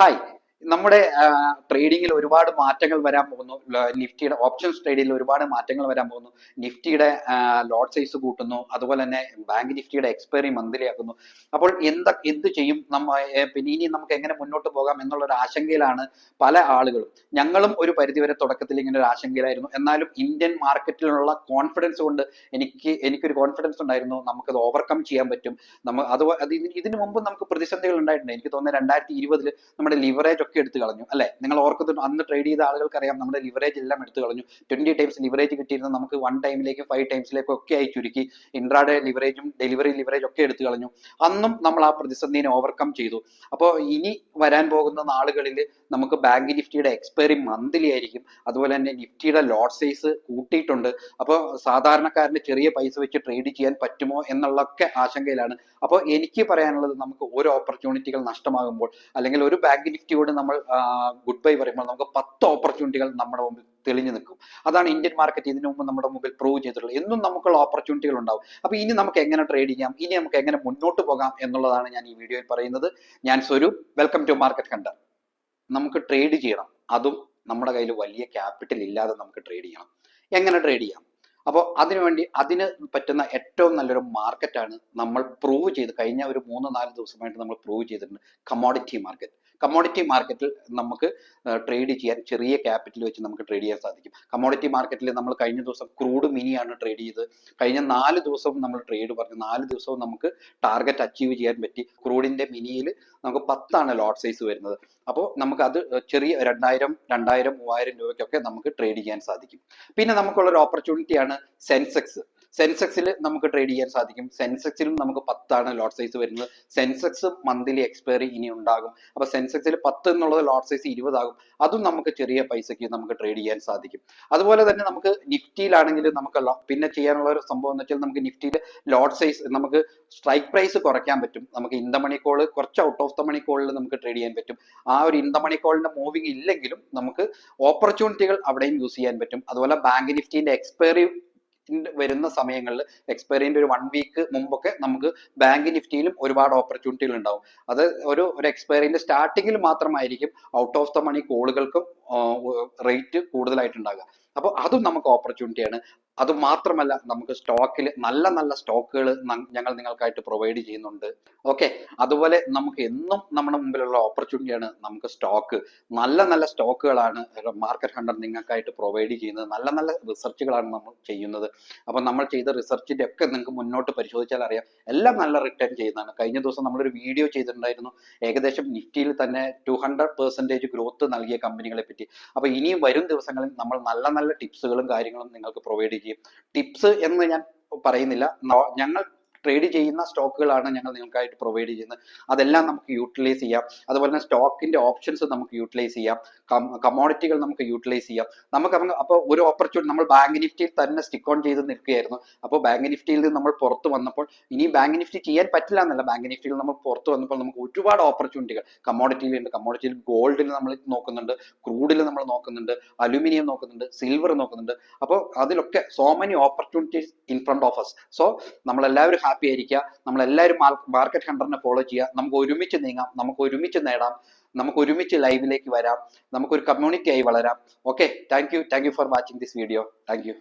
はい。നമ്മുടെ ട്രേഡിങ്ങിൽ ഒരുപാട് മാറ്റങ്ങൾ വരാൻ പോകുന്നു. നിഫ്റ്റിയുടെ ഓപ്ഷൻസ് ട്രേഡിങ്ങിൽ ഒരുപാട് മാറ്റങ്ങൾ വരാൻ പോകുന്നു. നിഫ്റ്റിയുടെ ലോട്ട് സൈസ് കൂട്ടുന്നു. അതുപോലെ തന്നെ ബാങ്ക് നിഫ്റ്റിയുടെ എക്സ്പയറി മന്ത്ലി ആക്കുന്നു. അപ്പോൾ എന്താ എന്ത് ചെയ്യും? നമ്മ പിന്നെ ഇനി നമുക്ക് എങ്ങനെ മുന്നോട്ട് പോകാം എന്നുള്ള ഒരു ആശങ്കയിലാണ് പല ആളുകളും. ഞങ്ങളും ഒരു പരിധിവരെ തുടക്കത്തിൽ ഇങ്ങനെ ഒരു ആശങ്കയിലായിരുന്നു. എന്നാലും ഇന്ത്യൻ മാർക്കറ്റിലുള്ള കോൺഫിഡൻസ് കൊണ്ട് എനിക്ക് എനിക്കൊരു കോൺഫിഡൻസ് ഉണ്ടായിരുന്നു. നമുക്കത് ഓവർകം ചെയ്യാൻ പറ്റും. നമ്മ അത് ഇതിനു മുമ്പ് നമുക്ക് പ്രതിസന്ധികൾ ഉണ്ടായിട്ടുണ്ട്. എനിക്ക് തോന്നുന്നത് രണ്ടായിരത്തി ഇരുപതിൽ നമ്മുടെ ലിവറേജ് ഒക്കെ എടുത്തു കളഞ്ഞു അല്ലെ? നിങ്ങൾ ഓർക്കുന്നുണ്ട് അന്ന് ട്രേഡ് ചെയ്ത ആളുകൾക്ക് അറിയാം നമ്മുടെ ലിവറേജ് എല്ലാം എടുത്തു കളഞ്ഞു. ട്വന്റി ടൈംസ് ലിവറേജ് കിട്ടിയിരുന്നത് നമുക്ക് വൺ ടൈമിലേക്ക് ഫൈവ് ടൈംസിലേക്കും ഒക്കെ ആയി ചുരുക്കി. ഇൻട്രാഡേ ലിവറേജും ഡെലിവറി ലിവറേജ് ഒക്കെ എടുത്തു കളഞ്ഞു. അന്നും നമ്മൾ ആ പ്രതിസന്ധിനെ ഓവർകം ചെയ്തു. അപ്പോൾ ഇനി വരാൻ പോകുന്ന നാളുകളിൽ നമുക്ക് ബാങ്ക് നിഫ്റ്റിയുടെ എക്സ്പയറി മന്ത്ലി ആയിരിക്കും. അതുപോലെ തന്നെ നിഫ്റ്റിയുടെ ലോട്ട് സൈസ് കൂട്ടിയിട്ടുണ്ട്. അപ്പോൾ സാധാരണക്കാരന് ചെറിയ പൈസ വെച്ച് ട്രേഡ് ചെയ്യാൻ പറ്റുമോ എന്നുള്ളൊക്കെ ആശങ്കയിലാണ്. അപ്പോൾ എനിക്ക് പറയാനുള്ളത് നമുക്ക് ഓരോ ഓപ്പർച്യൂണിറ്റികൾ നഷ്ടമാകുമ്പോൾ അല്ലെങ്കിൽ ഒരു ബാങ്ക് നിഫ്റ്റിയോട് നമ്മൾ ഗുഡ് ബൈ പറയുമ്പോൾ നമുക്ക് പത്ത് ഓപ്പർച്യൂണിറ്റികൾ നമ്മുടെ മുമ്പിൽ തെളിഞ്ഞു നിൽക്കും. അതാണ് ഇന്ത്യൻ മാർക്കറ്റ് ഇതിനു മുമ്പ് നമ്മുടെ മുമ്പിൽ പ്രൂവ് ചെയ്തിട്ടുള്ളത്. എന്നും നമുക്കുള്ള ഓപ്പർച്യൂണിറ്റികൾ ഉണ്ടാവും. അപ്പൊ ഇനി നമുക്ക് എങ്ങനെ ട്രേഡ് ചെയ്യാം? ഇനി നമുക്ക് എങ്ങനെ മുന്നോട്ട് പോകാം എന്നുള്ളതാണ് ഞാൻ ഈ വീഡിയോയിൽ പറയുന്നത്. ഞാൻ സ്വരൂപ് വെൽക്കം ടു മാർക്കറ്റ് കണ്ടർ നമുക്ക് ട്രേഡ് ചെയ്യണം. അതും നമ്മുടെ കയ്യിൽ വലിയ ക്യാപിറ്റൽ ഇല്ലാതെ നമുക്ക് ട്രേഡ് ചെയ്യണം. എങ്ങനെ ട്രേഡ് ചെയ്യാം? അപ്പോൾ അതിനുവേണ്ടി അതിന് പറ്റുന്ന ഏറ്റവും നല്ലൊരു മാർക്കറ്റാണ് നമ്മൾ പ്രൂവ് ചെയ്ത് കഴിഞ്ഞ ഒരു മൂന്ന് നാല് ദിവസമായിട്ട് നമ്മൾ പ്രൂവ് ചെയ്തിട്ടുണ്ട്. കമോഡിറ്റി മാർക്കറ്റ് കമോഡിറ്റി മാർക്കറ്റിൽ നമുക്ക് ട്രേഡ് ചെയ്യാൻ ചെറിയ ക്യാപിറ്റൽ വെച്ച് നമുക്ക് ട്രേഡ് ചെയ്യാൻ സാധിക്കും. കമ്മോഡിറ്റി മാർക്കറ്റിൽ നമ്മൾ കഴിഞ്ഞ ദിവസം ക്രൂഡ് മിനിയാണ് ട്രേഡ് ചെയ്തത്. കഴിഞ്ഞ നാല് ദിവസവും നമ്മൾ ട്രേഡ് പറഞ്ഞു. നാല് ദിവസവും നമുക്ക് ടാർഗറ്റ് അച്ചീവ് ചെയ്യാൻ പറ്റി. ക്രൂഡിന്റെ മിനിയിൽ നമുക്ക് പത്താണ് ലോട്ട് സൈസ് വരുന്നത്. അപ്പോൾ നമുക്ക് അത് ചെറിയ രണ്ടായിരം രണ്ടായിരം മൂവായിരം രൂപയ്ക്കൊക്കെ നമുക്ക് ട്രേഡ് ചെയ്യാൻ സാധിക്കും. പിന്നെ നമുക്കുള്ള ഒരു ഓപ്പർച്യൂണിറ്റിയാണ് സെൻസെക്സ് സെൻസെക്സിൽ നമുക്ക് ട്രേഡ് ചെയ്യാൻ സാധിക്കും. സെൻസെക്സിലും നമുക്ക് പത്താണ് ലോട്ട് സൈസ് വരുന്നത്. സെൻസെക്സ് മന്ത്ലി എക്സ്പയറി ഇനി ഉണ്ടാകും. അപ്പൊ സെൻസെക്സിൽ പത്ത് എന്നുള്ളത് ലോട്ട് സൈസ് ഇരുപതാകും. അതും നമുക്ക് ചെറിയ പൈസയ്ക്ക് നമുക്ക് ട്രേഡ് ചെയ്യാൻ സാധിക്കും. അതുപോലെ തന്നെ നമുക്ക് നിഫ്റ്റിയിലാണെങ്കിൽ നമുക്ക് പിന്നെ ചെയ്യാനുള്ള ഒരു സംഭവം എന്ന് വെച്ചാൽ നമുക്ക് നിഫ്റ്റിയിൽ ലോട്ട് സൈസ് നമുക്ക് സ്ട്രൈക്ക് പ്രൈസ് കുറയ്ക്കാൻ പറ്റും. നമുക്ക് ഇൻ ദ മണി കോൾ കുറച്ച് ഔട്ട് ഓഫ് ദ മണി കോളിൽ നമുക്ക് ട്രേഡ് ചെയ്യാൻ പറ്റും. ആ ഒരു ഇൻ ദ മണി കോളിന്റെ മൂവിങ് ഇല്ലെങ്കിലും നമുക്ക് ഓപ്പർച്യൂണിറ്റികൾ അവിടെയും യൂസ് ചെയ്യാൻ പറ്റും. അതുപോലെ ബാങ്ക് നിഫ്റ്റിന്റെ എക്സ്പയറി വരുന്ന സമയങ്ങളിൽ എക്സ്പയറിന്റെ ഒരു വൺ വീക്ക് മുമ്പൊക്കെ നമുക്ക് ബാങ്ക് നിഫ്റ്റിയിലും ഒരുപാട് ഓപ്പർച്യൂണിറ്റികൾ ഉണ്ടാവും. അത് ഒരു ഒരു എക്സ്പയറിന്റെ സ്റ്റാർട്ടിങ്ങിൽ മാത്രമായിരിക്കും ഔട്ട് ഓഫ് ദ മണി കോളുകൾക്കും റേറ്റ് കൂടുതലായിട്ടുണ്ടാകുക അപ്പോൾ അതും നമുക്ക് ഓപ്പർച്യൂണിറ്റിയാണ് അത് മാത്രമല്ല നമുക്ക് സ്റ്റോക്കിൽ നല്ല നല്ല സ്റ്റോക്കുകൾ ഞങ്ങൾ നിങ്ങൾക്കായിട്ട് പ്രൊവൈഡ് ചെയ്യുന്നുണ്ട്. ഓക്കെ? അതുപോലെ നമുക്ക് എന്നും നമ്മുടെ മുമ്പിലുള്ള ഓപ്പർച്യൂണിറ്റിയാണ് നമുക്ക് സ്റ്റോക്ക്. നല്ല നല്ല സ്റ്റോക്കുകളാണ് മാർക്കറ്റ് ഹണ്ടർ നിങ്ങൾക്കായിട്ട് പ്രൊവൈഡ് ചെയ്യുന്നത്. നല്ല നല്ല റിസർച്ചുകളാണ് നമ്മൾ ചെയ്യുന്നത്. അപ്പം നമ്മൾ ചെയ്ത റിസർച്ചിന്റെ ഒക്കെ നിങ്ങൾക്ക് മുന്നോട്ട് പരിശോധിച്ചാൽ അറിയാം. എല്ലാം നല്ല റിട്ടേൺ ചെയ്യുന്നതാണ്. കഴിഞ്ഞ ദിവസം നമ്മളൊരു വീഡിയോ ചെയ്തിട്ടുണ്ടായിരുന്നു. ഏകദേശം നിഫ്റ്റിയിൽ തന്നെ ടു ഹൺഡ്രഡ് പെർസെന്റേജ് ഗ്രോത്ത് നൽകിയ കമ്പനികളെ പറ്റി. അപ്പോൾ ഇനിയും വരും ദിവസങ്ങളിൽ നമ്മൾ നല്ല നല്ല ടിപ്സുകളും കാര്യങ്ങളും നിങ്ങൾക്ക് പ്രൊവൈഡ് ചെയ്യും ടിപ്സ് എന്ന് ഞാൻ പറയുന്നില്ല. ഞങ്ങൾ ട്രേഡ് ചെയ്യുന്ന സ്റ്റോക്കുകളാണ് ഞങ്ങൾ നിങ്ങൾക്കായിട്ട് പ്രൊവൈഡ് ചെയ്യുന്നത്. അതെല്ലാം നമുക്ക് യൂട്ടിലൈസ് ചെയ്യാം. അതുപോലെ തന്നെ സ്റ്റോക്കിന്റെ ഓപ്ഷൻസ് നമുക്ക് യൂട്ടിലൈസ് ചെയ്യാം. കമോഡിറ്റികൾ നമുക്ക് യൂട്ടിലൈസ് ചെയ്യാം. നമുക്ക് അപ്പോൾ ഒരു ഓപ്പർച്യൂണിറ്റി നമ്മൾ ബാങ്ക് നിഫ്റ്റിയിൽ തന്നെ സ്റ്റിക്ക് ഓൺ ചെയ്ത് നിൽക്കുകയായിരുന്നു. അപ്പോൾ ബാങ്ക് നിഫ്റ്റിയിൽ നിന്ന് നമ്മൾ പുറത്ത് വന്നപ്പോൾ ഇനി ബാങ്ക് നിഫ്റ്റി ചെയ്യാൻ പറ്റില്ല എന്നല്ല. ബാങ്ക് നിഫ്റ്റിയിൽ നമ്മൾ പുറത്ത് വന്നപ്പോൾ നമുക്ക് ഒരുപാട് ഓപ്പർച്യൂണിറ്റികൾ കമോഡിറ്റിയിലുണ്ട് കമോഡിറ്റിയിൽ ഗോൾഡിൽ നമ്മൾ നോക്കുന്നുണ്ട്. ക്രൂഡിൽ നമ്മൾ നോക്കുന്നുണ്ട്. അലുമിനിയം നോക്കുന്നുണ്ട്. സിൽവർ നോക്കുന്നുണ്ട്. അപ്പോൾ അതിലൊക്കെ so many opportunities in front of us so നമ്മളെല്ലാവരും ഹാപ്പി ആയിരിക്കുക. നമ്മളെല്ലാവരും മാർക്കറ്റ് ഹണ്ടറിനെ ഫോളോ ചെയ്യുക. നമുക്ക് ഒരുമിച്ച് നീങ്ങാം. നമുക്ക് ഒരുമിച്ച് നേടാം. നമുക്ക് ഒരുമിച്ച് ലൈവിലേക്ക് വരാം. നമുക്കൊരു കമ്മ്യൂണിറ്റി ആയി വളരാം. Okay thank you thank you for watching this video thank you